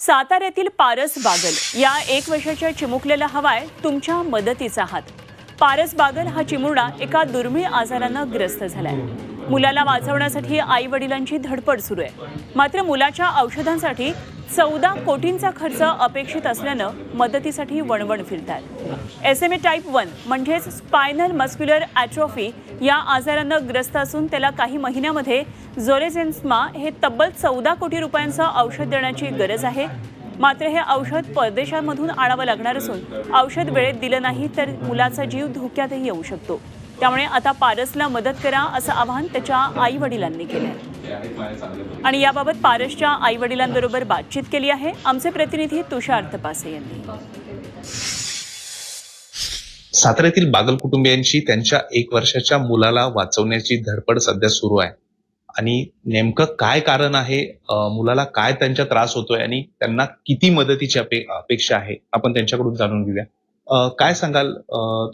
साताऱ्यातील पारस बागल या एक वर्षाच्या चिमुकलेला हवाय तुमच्या मदतीचा हात. पारस बागल हा चिमुरडा एका दुर्मिळ आजारानं ग्रस्त झालाय. मुलाला वाचवण्यासाठी आई वडिलांची धडपड सुरू आहे. मात्र मुलाच्या औषधांसाठी चौदा कोटींचा खर्च अपेक्षित असल्यानं मदतीसाठी वणवण फिरतात. S M A type one म्हणजेच स्पायनल मस्क्युलर ॲट्रॉफी या आजारानं ग्रस्त असून त्याला काही महिन्यामध्ये झोरेझेन्स्मा हे तब्बल चौदा कोटी रुपयांचं औषध देण्याची गरज आहे. मात्र हे औषध परदेशांमधून आणावं लागणार असून औषध वेळेत दिलं नाही तर मुलाचा जीव धोक्यातही येऊ शकतो. त्यामुळे आता पारसला मदत करा असं आवाहन त्याच्या आई वडिलांनी केलंय आणि याबाबत पारसच्या आई वडिलांबरोबर बातचीत केली आहे. आमचे प्रतिनिधी तुषार तपासे यांनी. साताऱ्यातील बागल कुटुंबियांची त्यांच्या एक वर्षाच्या मुलाला वाचवण्याची धडपड सध्या सुरू आहे. आणि नेमकं काय कारण आहे? मुलाला काय त्यांचा त्रास होतोय? आणि त्यांना किती मदतीची अपे- अपेक्षा आहे? आपण त्यांच्याकडून जाणून घेऊया. काय सांगाल?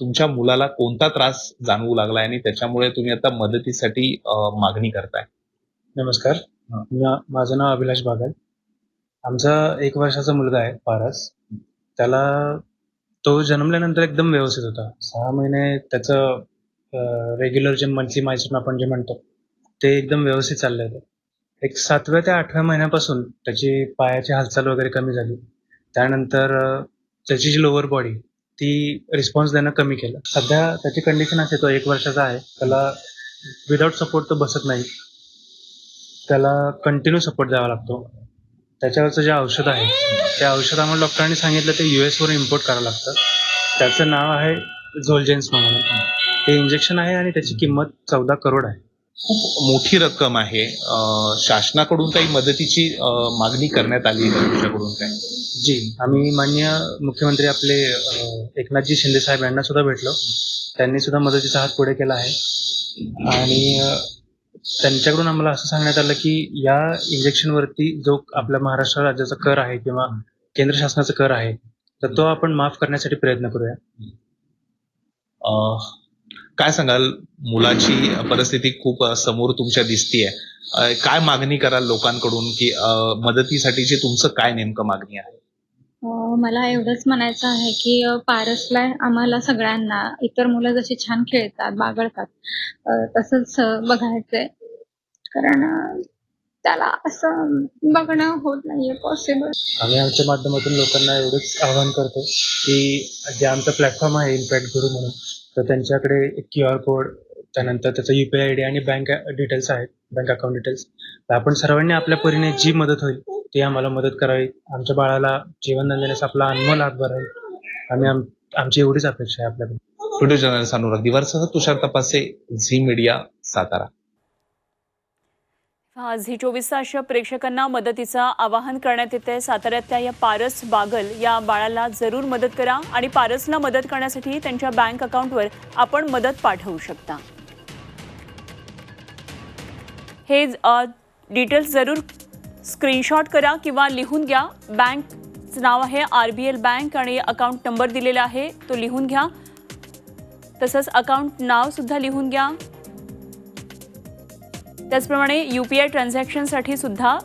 तुमच्या मुलाला कोणता त्रास जाणवू लागलाय आणि त्याच्यामुळे तुम्ही आता मदतीसाठी मागणी करताय? नमस्कार. माझं नाव अभिलाष बागल. आमचा एक वर्षाचा मुलगा आहे पारस. त्याला तो जन्मल्यानंतर एकदम व्यवस्थित होता. सहा महिने त्याचं रेग्युलर जे मंथली मायसून आपण जे म्हणतो ते एकदम व्यवस्थित चाललं होतं. एक सातव्या ते आठव्या महिन्यापासून त्याची पायाची हालचाल वगैरे कमी झाली. त्यानंतर त्याची जी लोअर बॉडी ती रिस्पॉन्स देणं कमी केलं. सध्या त्याची कंडिशन असे तो एक वर्षाचा आहे. त्याला विदाऊट सपोर्ट तो बसत नाही. त्याला कंटिन्यू सपोर्ट द्यावा लागतो. त्याच्यावरचं जे औषध आहे त्या औषध आम्हाला डॉक्टरांनी सांगितलं ते यू एसवर इम्पोर्ट करावं लागतं. त्याचं नाव आहे झोलजेन्स म्हणून. ते इंजेक्शन आहे आणि त्याची किंमत चौदा करोड आहे. खूप मोठी रक्कम आहे. शासनाकडून काही मदतीची मागणी करण्यात आली आहे तुमच्याकडून काय? जी आम्ही मान्य मुख्यमंत्री आपले एकनाथजी शिंदे साहेब यांना सुद्धा भेटलो. त्यांनी सुद्धा मदतीचा हात पुढे केला आहे. आणि त्यांच्याकडून आम्हाला असं सांगण्यात आलं की या इंजेक्शनवरती जो आपल्या महाराष्ट्र राज्याचा कर आहे किंवा केंद्र शासनाचा कर आहे तर तो आपण माफ करण्यासाठी प्रयत्न करूया. काय सांगाल? मुलाची परिस्थिती खूप समोर तुमच्या दिसतीये. काय मागणी कराल लोकांकडून की मदतीसाठीची तुमचं काय नेमकं मागणी आहे? अं, मला एवढंच म्हणायचं आहे की पारसला आम्हाला सगळ्यांना इतर मुलं जशी छान खेळतात बागडतात तसंच बघायचंय. कारण त्याला असं बघणं होत नाहीये पॉसिबल आम्ही आमच्या माध्यमातून लोकांना एवढंच आवाहन करतो की जे आमचं प्लॅटफॉर्म आहे इम्पॅक्ट गुरु म्हणून तर त्यांच्याकडे एक क्यू आर कोड त्यानंतर त्याचा यू पी आय डी आणि बँक डिटेल्स आहेत बँक अकाउंट डिटेल्स तर आपण सर्वांनी आपल्या परीने जी मदत होईल ती आम्हाला मदत करावी. आमच्या बाळाला जीवन देण्यास आपला अनमोल हातभार आहे. आम्ही आम आमची एवढीच अपेक्षा आहे आपल्याकडे व्हिडिओ जर्नलिस्ट अनुराग दिवारसह तुषार तपासे झी मीडिया सातारा. आज ही चोवीस तास प्रेक्षकांना मदतीचं आवाहन करण्यात येते साताऱ्यातल्या या पारस बागल या बाळाला जरूर मदत करा आणि पारसला मदत करण्यासाठी त्यांच्या बँक अकाउंटवर आपण मदत पाठवू शकता. हे डिटेल्स जरूर स्क्रीनशॉट करा किंवा लिहून घ्या. बँकचं नाव आहे आर बी एल बँक आणि अकाउंट नंबर दिलेला आहे तो लिहून घ्या. तसंच अकाउंट नावसुद्धा लिहून घ्या. त्याचप्रमाणे यू पी आय ट्रान्झॅक्शनसाठी सुद्धा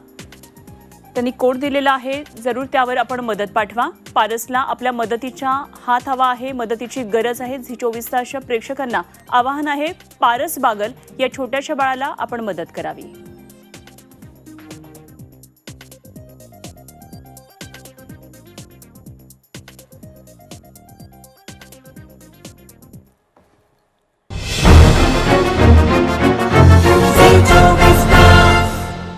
त्यांनी कोड दिलेला आहे. जरूर त्यावर आपण मदत पाठवा. पारसला आपल्या मदतीचा हात हवा आहे मदतीची गरज आहे. झी चोवीस तासच्या प्रेक्षकांना आवाहन आहे पारस बागल या छोट्याशा बाळाला आपण मदत करावी.